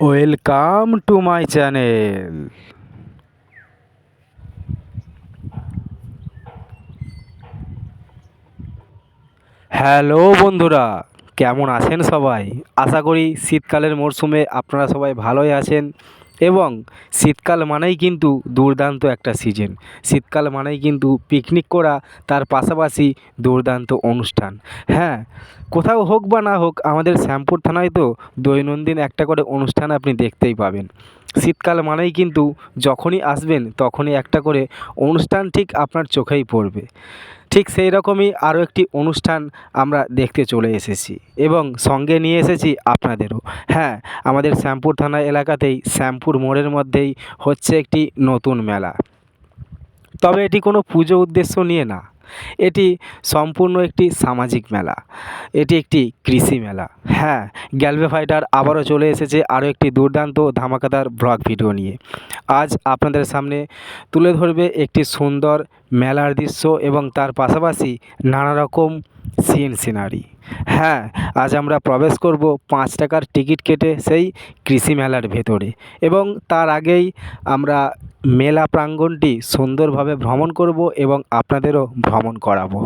Welcome to my channel hello বন্ধুরা। কেমন আছেন সবাই? আশা করি শীতকালের মরশুমে আপনারা সবাই ভালোই আছেন। এবং শীতকাল মানেই কিন্তু দুর্দান্ত একটা সিজন শীতকাল মানেই কিন্তু পিকনিক করা, তার পাশাপাশি দুর্দান্ত অনুষ্ঠান। হ্যাঁ কোথাও হোক বা না হোক, আমাদের শ্যামপুর থানায় তো দৈনন্দিন একটা করে অনুষ্ঠান আপনি দেখতেই পাবেন। শীতকাল মানেই কিন্তু যখনই আসবেন, তখনই একটা করে অনুষ্ঠান ঠিক আপনার চোখেই পড়বে। ঠিক সেই রকমই আরও একটি অনুষ্ঠান আমরা দেখতে চলে এসেছি এবং সঙ্গে নিয়ে এসেছি আপনাদেরও। হ্যাঁ আমাদের শ্যামপুর থানা এলাকাতেই শ্যামপুর মোড়ের মধ্যেই হচ্ছে একটি নতুন মেলা। তবে এটি কোনো পুজো উদ্দেশ্য নিয়ে না। এটি সম্পূর্ণ একটি সামাজিক মেলা। এটি একটি কৃষি মেলা। হ্যাঁ গ্যালভে ফাইটার আবারও চলে এসেছে আরও একটি দুর্দান্ত ধামাকাদার ব্লগ ভিডিও নিয়ে। আজ আপনাদের সামনে তুলে ধরবে একটি সুন্দর মেলার দৃশ্য এবং তার পাশাপাশি নানা রকম সিন সিনারি হ্যাঁ আজ আমরা প্রবেশ করব পাঁচ টাকার টিকিট কেটে সেই কৃষি মেলার ভেতরে এবং তার আগেই আমরা মেলা প্রাঙ্গণটি সুন্দরভাবে ভ্রমণ করব এবং আপনাদেরও ভ্রমণ করাবো।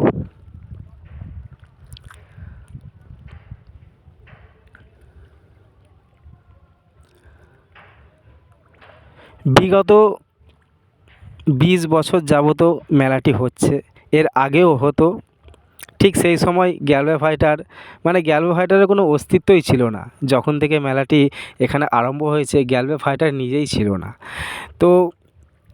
বিগত বিশ বছর যাবত মেলাটি হচ্ছে। এর আগেও হতো। ঠিক সেই সময় গ্যালওয়ে ফাইটার মানে গ্যালওয়ে ফাইটারের কোনো অস্তিত্বই ছিল না। যখন থেকে মেলাটি এখানে আরম্ভ হয়েছে, গ্যালওয়ে ফাইটার নিজেই ছিল না। তো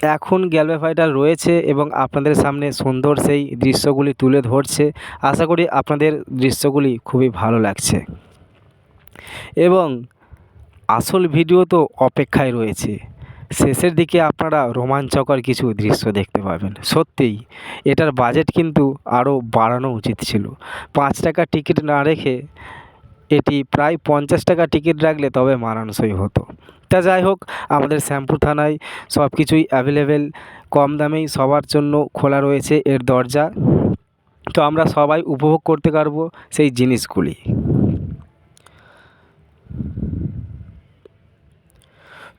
এখন গ্যালওয়ে ফাইটার রয়েছে এবং আপনাদের সামনে সুন্দর সেই দৃশ্যগুলি তুলে ধরছে। আশা করি আপনাদের দৃশ্যগুলি খুবই ভালো লাগছে। এবং আসল ভিডিও তো অপেক্ষায় রয়েছে। শেষের দিকে আপনারা রোমাঞ্চকর কিছু দৃশ্য দেখতে পাবেন। সত্যিই, এটার বাজেট কিন্তু আরও বাড়ানো উচিত ছিল। পাঁচ টাকা টিকিট না রেখে এটি প্রায় পঞ্চাশ টাকা টিকিট রাখলে তবে মানানসই হতো। তা যাই হোক, আমাদের শ্যামপুর থানায় সব কিছুই অ্যাভেলেবেল কম দামেই সবার জন্য খোলা রয়েছে এর দরজা। তো আমরা সবাই উপভোগ করতে পারব সেই জিনিসগুলি।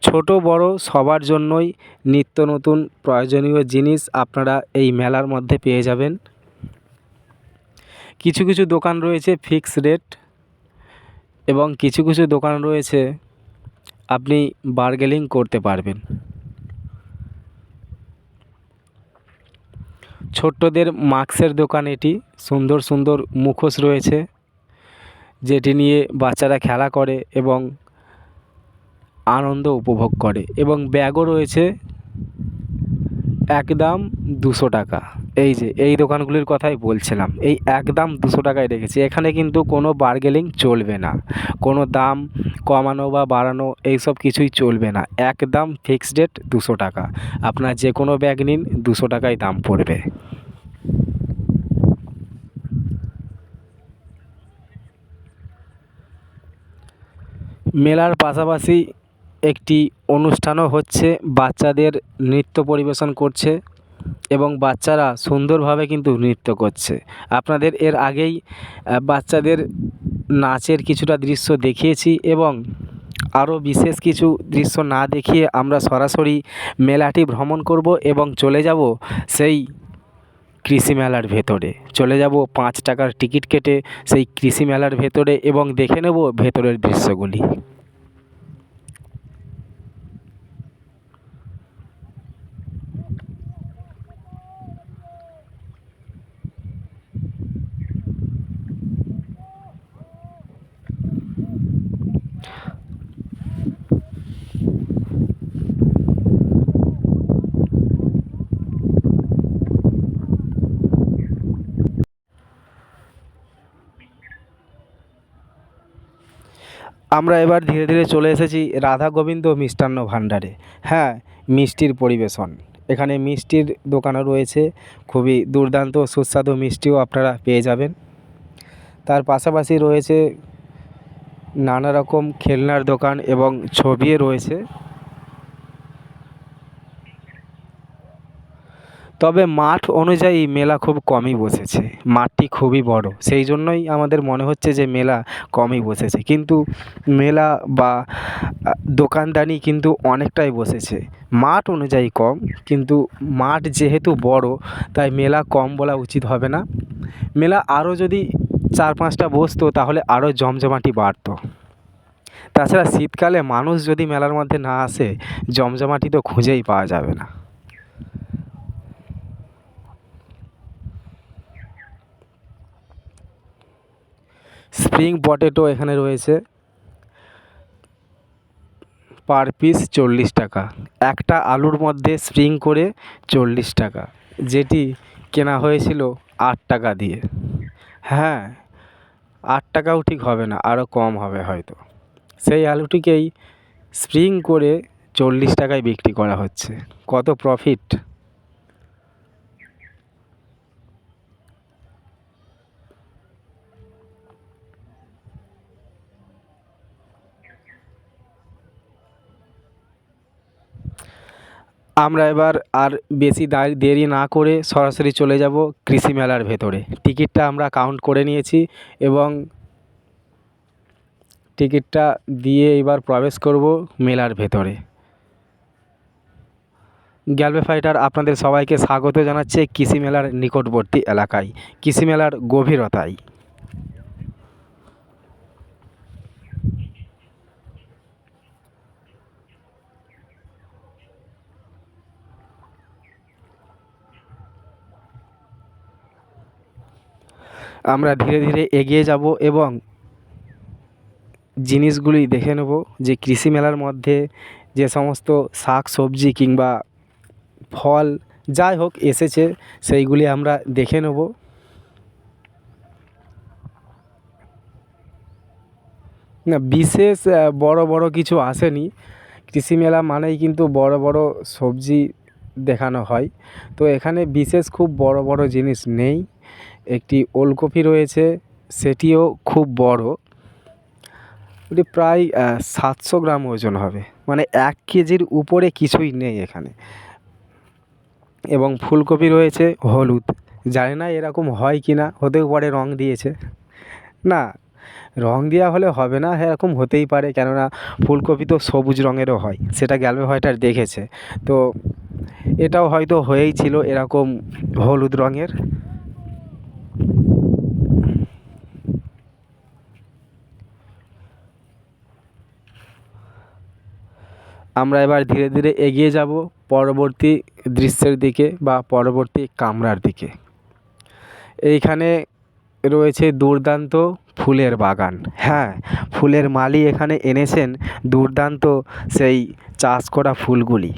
ছোট বড় সবার জন্যই নিত্য নতুন প্রয়োজনীয় জিনিস আপনারা এই মেলার মধ্যে পেয়ে যাবেন। কিছু কিছু দোকান রয়েছে ফিক্স রেট এবং কিছু কিছু দোকান রয়েছে আপনি বার্গেলিং করতে পারবেন। ছোট্টদের মাস্কের দোকান এটি, সুন্দর সুন্দর মুখোশ রয়েছে, যেটি নিয়ে বাচ্চারা খেলা করে এবং আনন্দ উপভোগ করে এবং ব্যাগও রয়েছে একদম দুশো টাকা। এই যে, এই দোকানগুলির কথাই বলছিলাম, এই একদম দুশো টাকায় রেখেছি। এখানে কিন্তু কোনো বার্গেনিং চলবে না, কোনো দাম কমানো বা বাড়ানো এইসব কিছুই চলবে না। একদম ফিক্সড রেট দুশো টাকা। আপনার যে কোনো ব্যাগ নিন, দুশো টাকায় দাম পড়বে। মেলার পাশাপাশি একটি অনুষ্ঠানও হচ্ছে, বাচ্চাদের নৃত্য পরিবেশন করছে এবং বাচ্চারা সুন্দরভাবে কিন্তু নৃত্য করছে। আপনাদের এর আগেই বাচ্চাদের নাচের কিছুটা দৃশ্য দেখিয়েছি এবং আরও বিশেষ কিছু দৃশ্য না দেখিয়ে আমরা সরাসরি মেলাটি ভ্রমণ করব এবং চলে যাব সেই কৃষি মেলার ভেতরে। চলে যাব পাঁচ টাকার টিকিট কেটে সেই কৃষি মেলার ভেতরে এবং দেখে নেব ভেতরের দৃশ্যগুলি। আমরা এবার ধীরে ধীরে চলে এসেছি রাধা গোবিন্দ মিষ্টান্ন ভাণ্ডারে। হ্যাঁ মিষ্টির পরিবেশন। এখানে মিষ্টির দোকানও রয়েছে। খুবই দুর্দান্ত, সুস্বাদু মিষ্টিও আপনারা পেয়ে যাবেন। তার পাশাপাশি রয়েছে নানা রকম খেলনার দোকান এবং ছবিও রয়েছে। তবে মাঠ অনুযায়ী মেলা খুব কমই বসেছে। মাঠটি খুবই বড়। সেই জন্যই আমাদের মনে হচ্ছে যে মেলা কমই বসেছে। কিন্তু মেলা বা দোকানদানি কিন্তু অনেকটাই বসেছে। মাঠ অনুযায়ী কম, কিন্তু মাঠ যেহেতু বড়, তাই মেলা কম বলা উচিত হবে না। মেলা আরও যদি চার পাঁচটা বসতো, তাহলে আরও জমজমাটি বাড়তো। তাছাড়া শীতকালে মানুষ যদি মেলার মধ্যে না আসে, জমজমাটি তো খুঁজেই পাওয়া যাবে না। স্প্রিং পটেটো এখানে রয়েছে। পার পিস চল্লিশ টাকা। একটা আলুর মধ্যে স্প্রিং করে চল্লিশ টাকা। যেটি কেনা হয়েছিল আট টাকা দিয়ে। হ্যাঁ আট টাকাও ঠিক হবে না, আরও কম হবে হয়তো। সেই আলুটিকেই স্প্রিং করে চল্লিশ টাকায় বিক্রি করা হচ্ছে। কত প্রফিট? আমরা এবার আর বেশি দেরি না করে সরাসরি চলে যাব কৃষি মেলার ভেতরে। টিকিটটা আমরা কাউন্ট করে নিয়েছি এবং টিকিটটা দিয়ে এবার প্রবেশ করব মেলার ভেতরে। গ্যালবে ফাইটার আপনাদের সবাইকে স্বাগত জানাচ্ছে কৃষি মেলার নিকটবর্তী এলাকায়। কৃষি মেলার গভীরতায়। আমরা ধীরে ধীরে এগিয়ে যাব এবং জিনিসগুলি দেখে নেব যে কৃষি মেলার মধ্যে যে সমস্ত শাক, সবজি কিংবা ফল যাই হোক এসেছে, সেইগুলি আমরা দেখে নেব। না, বিশেষ বড় বড় কিছু আসেনি। কৃষি মেলা মানেই কিন্তু বড় বড় সবজি দেখানো হয়। তো এখানে বিশেষ খুব বড় বড় জিনিস নেই। একটি ওলকপি রয়েছে, সেটিও খুব বড়। ওটি প্রায় সাতশো গ্রাম ওজন হবে। মানে এক কেজির উপরে কিছুই নেই এখানে। এবং ফুলকপি রয়েছে হলুদ। জানি না এরকম হয় কি না হতেও পারে রং দিয়েছে। না, রং দেওয়া হলে হবে না, এরকম হতেই পারে। কেননা ফুলকপি তো সবুজ রঙেরও হয়, সেটা গ্যালবে হোয়াইটার দেখেছে। তো এটাও হয়তো হয়েই ছিল এরকম হলুদ রঙের। আমরা এবার ধীরে ধীরে এগিয়ে যাব পরবর্তী দৃশ্যের দিকে বা পরবর্তী কামরার দিকে। এইখানে রয়েছে দুর্দান্ত ফুলের বাগান। হ্যাঁ ফুলের মালি এখানে এনেছেন দুর্দান্ত সেই চাষ করা ফুলগুলি।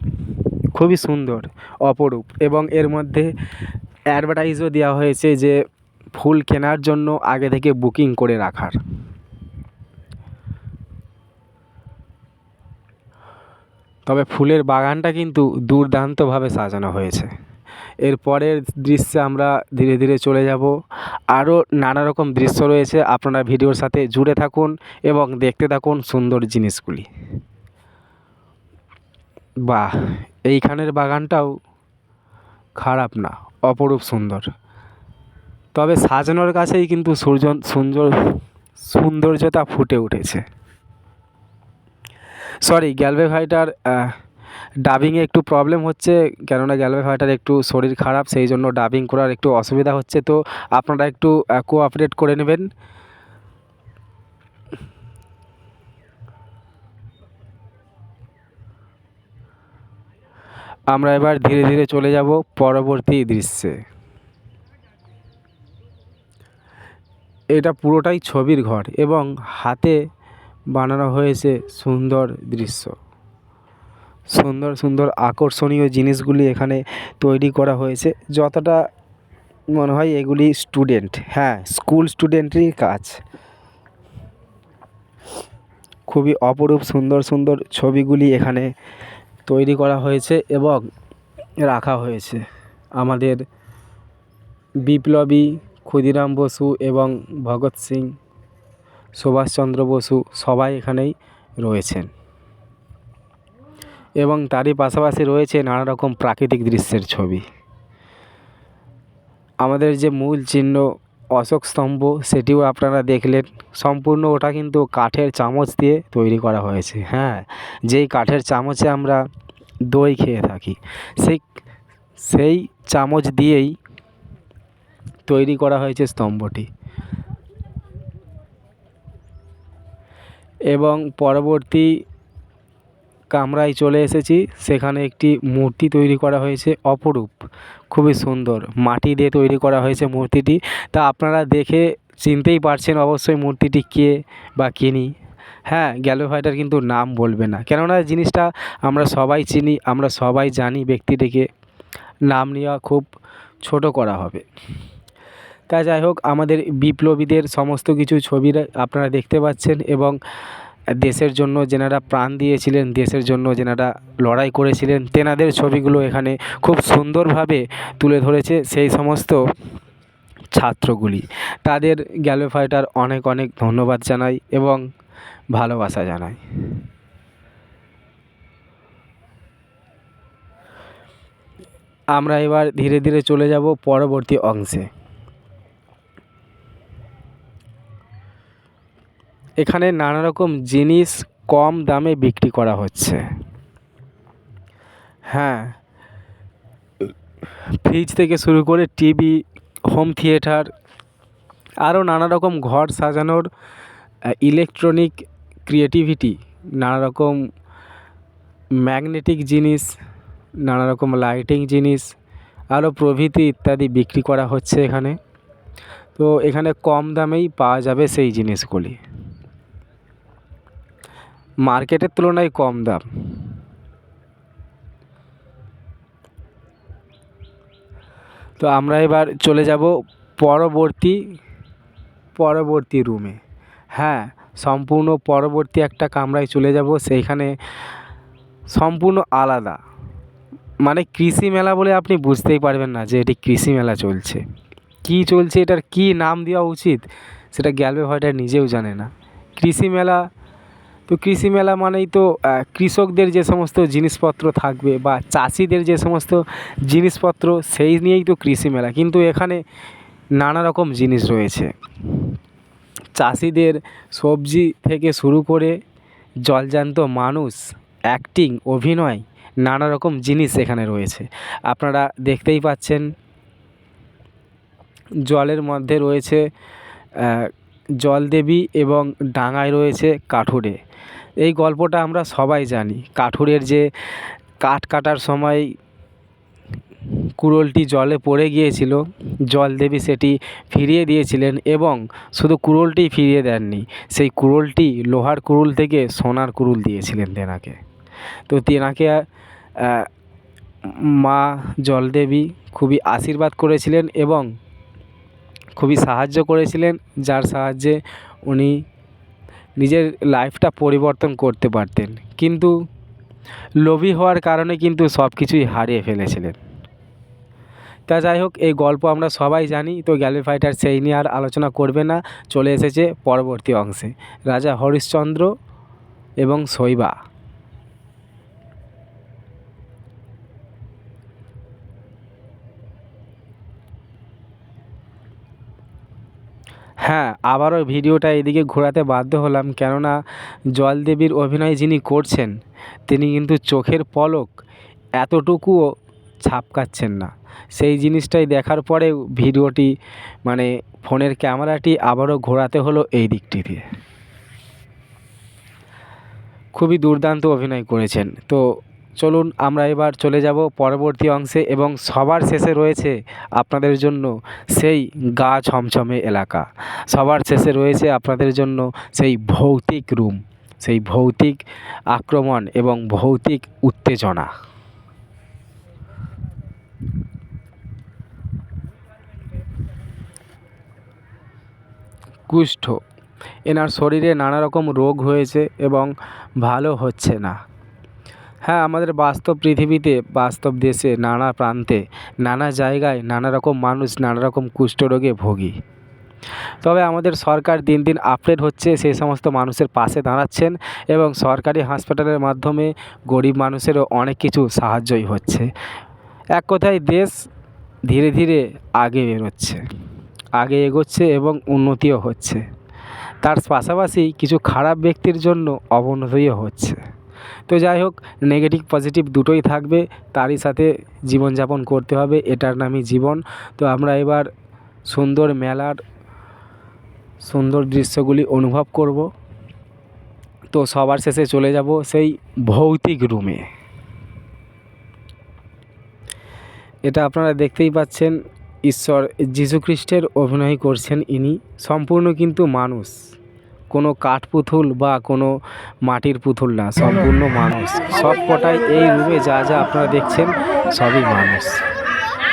খুবই সুন্দর, অপরূপ এবং এর মধ্যে অ্যাডভার্টাইজও দেওয়া হয়েছে যে ফুল কেনার জন্য আগে থেকে বুকিং করে রাখার। তবে ফুলের বাগানটা কিন্তু দুর্দান্তভাবে সাজানো হয়েছে। এর পরের দৃশ্যে আমরা ধীরে ধীরে চলে যাব। আরও নানা রকম দৃশ্য রয়েছে। আপনারা ভিডিওর সাথে জুড়ে থাকুন এবং দেখতে থাকুন সুন্দর জিনিসগুলি। বাহ, এইখানের বাগানটাও খারাপ না, অপরূপ সুন্দর। তবে সাজানোর কাছেই কিন্তু সূর্য সুন্দর সৌন্দর্যতা ফুটে উঠেছে। সরি গ্যালভে ভাইটার ডাবিংয়ে একটু প্রবলেম হচ্ছে, কেননা গ্যালভে ভাইটার একটু শরীর খারাপ, সেই জন্য ডাবিং করার একটু অসুবিধা হচ্ছে। তো আপনারা একটু কোঅপারেট করে নেবেন। আমরা এবার ধীরে ধীরে চলে যাব পরবর্তী দৃশ্যে। এটা পুরোটাই ছবির ঘর এবং হাতে বানানো হয়েছে সুন্দর দৃশ্য। সুন্দর সুন্দর, আকর্ষণীয় জিনিসগুলি এখানে তৈরি করা হয়েছে। যতটা মনে হয় এগুলি স্টুডেন্ট। হ্যাঁ স্কুল স্টুডেন্টেরই কাজ। খুবই অপরূপ, সুন্দর সুন্দর ছবিগুলি এখানে তৈরি করা হয়েছে এবং রাখা হয়েছে। আমাদের বিপ্লবী ক্ষুদিরাম বসু এবং ভগৎ সিং সুভাষচন্দ্র বসু সবাই এখানেই রয়েছেন। এবং তারই পাশাপাশি রয়েছে নানা রকম প্রাকৃতিক দৃশ্যের ছবি। আমাদের যে মূল চিহ্ন অশোক স্তম্ভ, সেটিও আপনারা দেখলেন। সম্পূর্ণ ওটা কিন্তু কাঠের চামচ দিয়ে তৈরি করা হয়েছে হ্যাঁ। যেই কাঠের চামচে আমরা দই খেয়ে থাকি, সেই সেই চামচ দিয়েই তৈরি করা হয়েছে স্তম্ভটি। এবং পরবর্তী কামরায় চলে এসেছি। সেখানে একটি মূর্তি তৈরি করা হয়েছে অপরূপ। খুবই সুন্দর। মাটি দিয়ে তৈরি করা হয়েছে মূর্তিটি। তা আপনারা দেখে চিনতেই পারছেন অবশ্যই মূর্তিটি কে বা কিনি। হ্যাঁ গ্যালো ফাইটার কিন্তু নাম বলবে না। কেননা জিনিসটা আমরা সবাই চিনি, আমরা সবাই জানি ব্যক্তিটিকে। নাম নেওয়া খুব ছোট করা হবে। তা যাই হোক, আমাদের বিপ্লবীদের সমস্ত কিছু ছবিরা আপনারা দেখতে পাচ্ছেন এবং দেশের জন্য যেনারা প্রাণ দিয়েছিলেন, দেশের জন্য যেনারা লড়াই করেছিলেন, তেনাদের ছবিগুলো এখানে খুব সুন্দরভাবে তুলে ধরেছে সেই সমস্ত ছাত্রগুলি। তাদের গ্যালো ফাইটার অনেক অনেক ধন্যবাদ জানাই এবং ভালোবাসা জানাই। আমরা এবার ধীরে ধীরে চলে যাব পরবর্তী অংশে। এখানে নানা রকম জিনিস কম দামে বিক্রি করা হচ্ছে। হ্যাঁ। ফ্রিজ থেকে শুরু করে টিভি, হোম থিয়েটার, আরও নানা রকম ঘর সাজানোর ইলেকট্রনিক ক্রিয়েটিভিটি নানা রকম ম্যাগনেটিক জিনিস, নানা রকম লাইটিং জিনিস, আরও প্রভৃতি ইত্যাদি বিক্রি করা হচ্ছে এখানে। তো এখানে কম দামেই পাওয়া যাবে সেই জিনিসগুলি। মার্কেটের তুলনায় কম দাম। তো আমরা এবার চলে যাব পরবর্তী পরবর্তী রুমে হ্যাঁ সম্পূর্ণ পরবর্তী একটা কামরায় চলে যাব, সেইখানে সম্পূর্ণ আলাদা। মানে কৃষি মেলা বলে আপনি বুঝতেই পারবেন না যে এটি কৃষি মেলা চলছে। কী চলছে, এটার কী নাম দেওয়া উচিত, সেটা গ্যালবে ভাইটার নিজেও জানে না। কৃষি মেলা তো কৃষি মেলা মানেই তো কৃষকদের যে সমস্ত জিনিসপত্র থাকবে বা চাষিদের যে সমস্ত জিনিসপত্র, সেই নিয়েই তো কৃষি মেলা। কিন্তু এখানে নানা রকম জিনিস রয়েছে। চাষিদের সবজি থেকে শুরু করে জলজ্যান্ত মানুষ অ্যাক্টিং অভিনয়, নানা রকম জিনিস এখানে রয়েছে। আপনারা দেখতেই পাচ্ছেন, জলের মধ্যে রয়েছে জলদেবী এবং ডাঙায় রয়েছে কাঠুরে। এই গল্পটা আমরা সবাই জানি। কাঠুরের যে কাঠ কাটার সময় কুড়োলটি জলে পড়ে গিয়েছিল জলদেবী সেটি ফিরিয়ে দিয়েছিলেন এবং শুধু কুড়োলটিই ফিরিয়ে দেননি, সেই কুড়োলটি লোহার কুড়ুল থেকে সোনার কুড়ুল দিয়েছিলেন তেনাকে। তো তেনাকে মা জলদেবী খুবই আশীর্বাদ করেছিলেন এবং খুবই সাহায্য করেছিলেন, যার সাহায্যে উনি নিজের লাইফটা পরিবর্তন করতে পারতেন। কিন্তু লোভী হওয়ার কারণে কিন্তু সব কিছুই হারিয়ে ফেলেছিলেন। তা যাই হোক, এই গল্প আমরা সবাই জানি, তো গ্যালি ফাইটার সেই নিয়ে আর আলোচনা করবে না। চলে এসেছে পরবর্তী অংশে। রাজা হরিশ্চন্দ্র এবং শৈবা। হ্যাঁ আবারও ভিডিওটা এদিকে ঘোরাতে বাধ্য হলাম কেননা জলদেবীর অভিনয় যিনি করছেন, তিনি কিন্তু চোখের পলক এতটুকুও ছাপকাচ্ছেন না। সেই জিনিসটাই দেখার পরেও ভিডিওটি মানে ফোনের ক্যামেরাটি আবারও ঘোরাতে হলো এই দিকটি দিয়ে খুবই দুর্দান্ত অভিনয় করেছেন। তো চলুন আমরা এবার চলে যাব পরবর্তী অংশে এবং সবার শেষে রয়েছে আপনাদের জন্য সেই গা ছমছমে এলাকা। সবার শেষে রয়েছে আপনাদের জন্য সেই ভৌতিক রুম, সেই ভৌতিক আক্রমণ এবং ভৌতিক উত্তেজনা। কুষ্ঠ। এনার শরীরে নানা রকম রোগ হয়েছে এবং ভালো হচ্ছে না। হ্যাঁ আমাদের বাস্তব পৃথিবীতে, বাস্তব দেশে, নানা প্রান্তে, নানা জায়গায় নানা রকম মানুষ, নানা রকম কুষ্ঠরোগে ভোগী। তবে আমাদের সরকার দিন দিন আপডেট হচ্ছে, সেই সমস্ত মানুষের পাশে দাঁড়াচ্ছেন এবং সরকারি হাসপাতালের মাধ্যমে গরিব মানুষেরও অনেক কিছু সাহায্যই হচ্ছে। এক কথায় দেশ ধীরে ধীরে আগে বেরোচ্ছে, আগে এগোচ্ছে এবং উন্নতিও হচ্ছে। তার পাশাপাশি কিছু খারাপ ব্যক্তির জন্য অবনতিও হচ্ছে। তো যাই হোক নেগেটিভ পজিটিভ দুটোই থাকবে। তারই সাথে জীবনযাপন করতে হবে, এটার নামই জীবন। তো আমরা এবার সুন্দর মেলার, সুন্দর দৃশ্যগুলি অনুভব করব। তো সবার শেষে চলে যাব সেই ভৌতিক রুমে। এটা আপনারা দেখতেই পাচ্ছেন, ঈশ্বর, যীশুখ্রিস্টের অভিনয় করছেন ইনি, সম্পূর্ণ কিন্তু মানুষ। কোনো কাঠ পুতুল বা কোনো মাটির পুতুল না, সম্পূর্ণ মানুষ। সব কটাই এই রুমে যা যা আপনারা দেখছেন সবই মানুষ।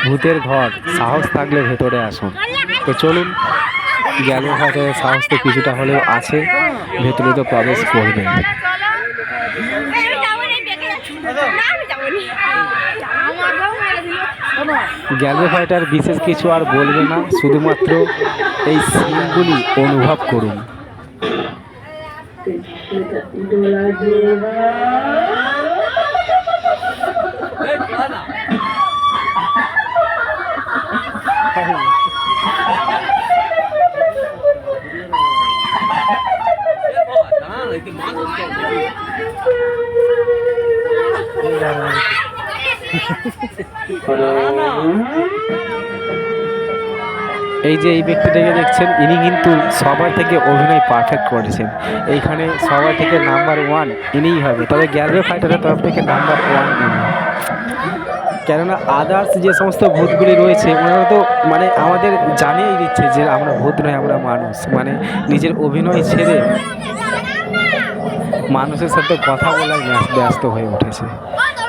ভূতের ঘর, সাহস থাকলে ভেতরে আসুন। তো চলুন জ্ঞানের ঘরে সাহস তো কিছুটা হলেও আছে, ভেতরে তো প্রবেশ করবেন। গ্যালরি ফাইটার বিশেষ কিছু আর বলবে না, শুধুমাত্র এই সিনগুলি অনুভব করুন। Oke, kita tidur lagi. Eh, mana? Hello. এই যে এই ব্যক্তিটাকে দেখছেন, ইনি কিন্তু সবার থেকে অভিনয় পারফেক্ট করেছেন। এইখানে সবার থেকে নাম্বার ওয়ান ইনিই হবে। তবে গ্যালরি ফাইটারের তরফ থেকে নাম্বার ওয়ান ইনি। কেননা আদার্স যে সমস্ত ভূতগুলি রয়েছে, ওনারা তো মানে আমাদের জানিয়েই দিচ্ছে যে আমরা ভূত নয় আমরা মানুষ। মানে নিজের অভিনয় ছেড়ে মানুষের সাথে কথা বলায় ব্যস- ব্যস্ত হয়ে উঠেছে।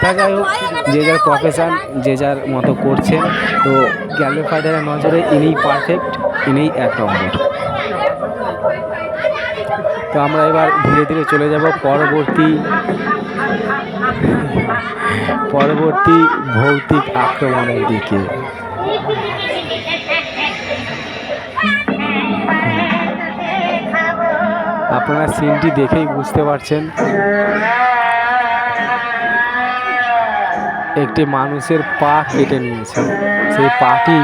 তা যাই হোক যে যার প্রফেশন যে যার মতো করছেন তো গ্যালরি ফাইটারের নজরে ইনিই পারফেক্ট ইনিই এক নম্বর। তো আমরা এবার ধীরে ধীরে চলে যাব পরবর্তী পরবর্তী ভৌতিক আক্রমণের দিকে। আপনারা সিনটি দেখেই বুঝতে পারছেন। একটি মানুষের পা কেটে নিয়েছে। সেই পাটি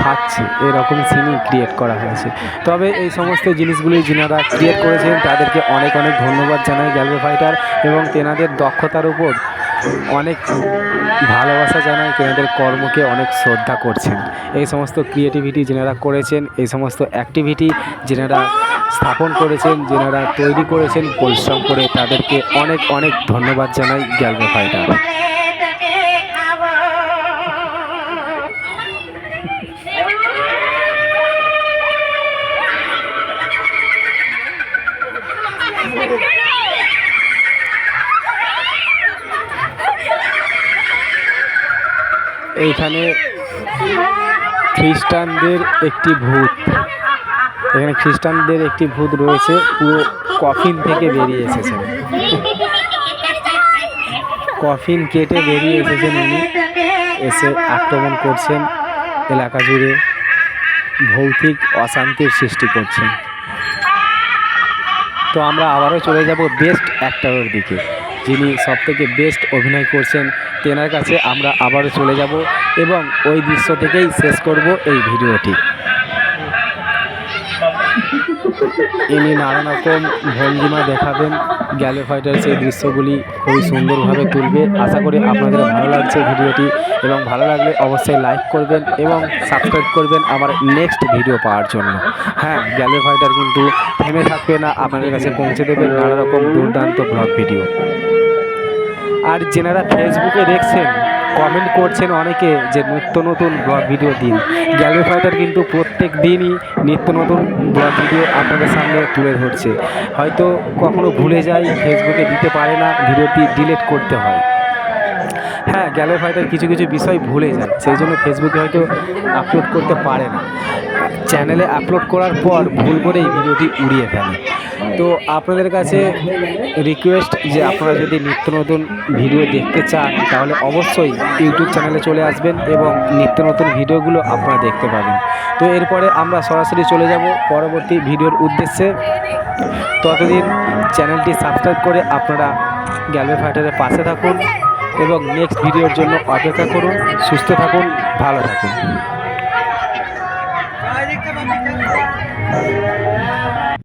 খাচ্ছে। এরকম সিনই ক্রিয়েট করা হয়েছে। তবে এই সমস্ত জিনিসগুলি যিনারা ক্রিয়েট করেছেন, তাদেরকে অনেক অনেক ধন্যবাদ জানাই গ্যালরি ফাইটার এবং তেনাদের দক্ষতার উপর অনেক ভালোবাসা জানাই। তেনাদের কর্মকে অনেক শ্রদ্ধা করছেন। এই সমস্ত ক্রিয়েটিভিটি যেনারা করেছেন, এই সমস্ত অ্যাক্টিভিটি যেনারা স্থাপন করেছেন, যেনারা তৈরি করেছেন, পরিশ্রম করে তাদেরকে অনেক অনেক ধন্যবাদ জানাই গ্যালরি ফাইটার এইখানে খ্রিস্টানদের একটি ভূত। এখানে খ্রিস্টানদের একটি ভূত রয়েছে, পুরো কফিন থেকে বেরিয়ে এসেছেন। কফিন কেটে বেরিয়ে এসেছেন উনি। এসে আক্রমণ করছেন এলাকা জুড়ে। ভৌতিক অশান্তির সৃষ্টি করছেন। তো আমরা আবারও চলে যাব বেস্ট অ্যাক্টরের দিকে, যিনি সবথেকে বেস্ট অভিনয় করছেন তেনার কাছে আমরা আবারও চলে যাব এবং ওই দৃশ্য থেকেই শেষ করব এই ভিডিওটি। ইনি নানা রকম ভঙ্গিমা দেখাবেন গ্যালো ফাইটার সেই দৃশ্যগুলি খুবই সুন্দরভাবে তুলবে। আশা করি আপনাদের ভালো লাগছে ভিডিওটি এবং ভালো লাগলে অবশ্যই লাইক করবেন এবং সাবস্ক্রাইব করবেন আমার নেক্সট ভিডিও পাওয়ার জন্য। হ্যাঁ গ্যালো ফাইটার কিন্তু থেমে থাকবে না, আপনাদের কাছে পৌঁছে দেবে নানা রকম দুর্দান্ত ব্লগ ভিডিও। আর যেনারা ফেসবুকে দেখছেন কমেন্ট করছেন অনেকে যে নিত্য নতুন ব্লগ ভিডিও দিন। গ্যালারি ফাইটার কিন্তু প্রত্যেক দিনই নিত্য নতুন ব্লগ ভিডিও আপনাদের সামনে তুলে ধরছে। হয়তো কখনো ভুলে যায় ফেসবুকে দিতে পারে না ভিডিওটি ডিলিট করতে হয়। হ্যাঁ গ্যালারি ফাইটার কিছু কিছু বিষয় ভুলে যায় সেই জন্য ফেসবুকে হয়তো আপলোড করতে পারে না। চ্যানেলে আপলোড করার পর ভুল করে এই ভিডিওটি উড়িয়ে ফেলে তো আপনাদের কাছে রিকোয়েস্ট যে আপনারা যদি নিত্য নতুন ভিডিও দেখতে চান, তাহলে অবশ্যই ইউটিউব চ্যানেলে চলে আসবেন এবং নিত্য নতুন ভিডিওগুলো আপনারা দেখতে পাবেন। তো এরপরে আমরা সরাসরি চলে যাব পরবর্তী ভিডিওর উদ্দেশ্যে। ততদিন চ্যানেলটি সাবস্ক্রাইব করে আপনারা গ্যালরি ফাইটারের পাশে থাকুন। এবং নেক্সট ভিডিওর জন্য অপেক্ষা করুন সুস্থ থাকুন ভালো থাকুন।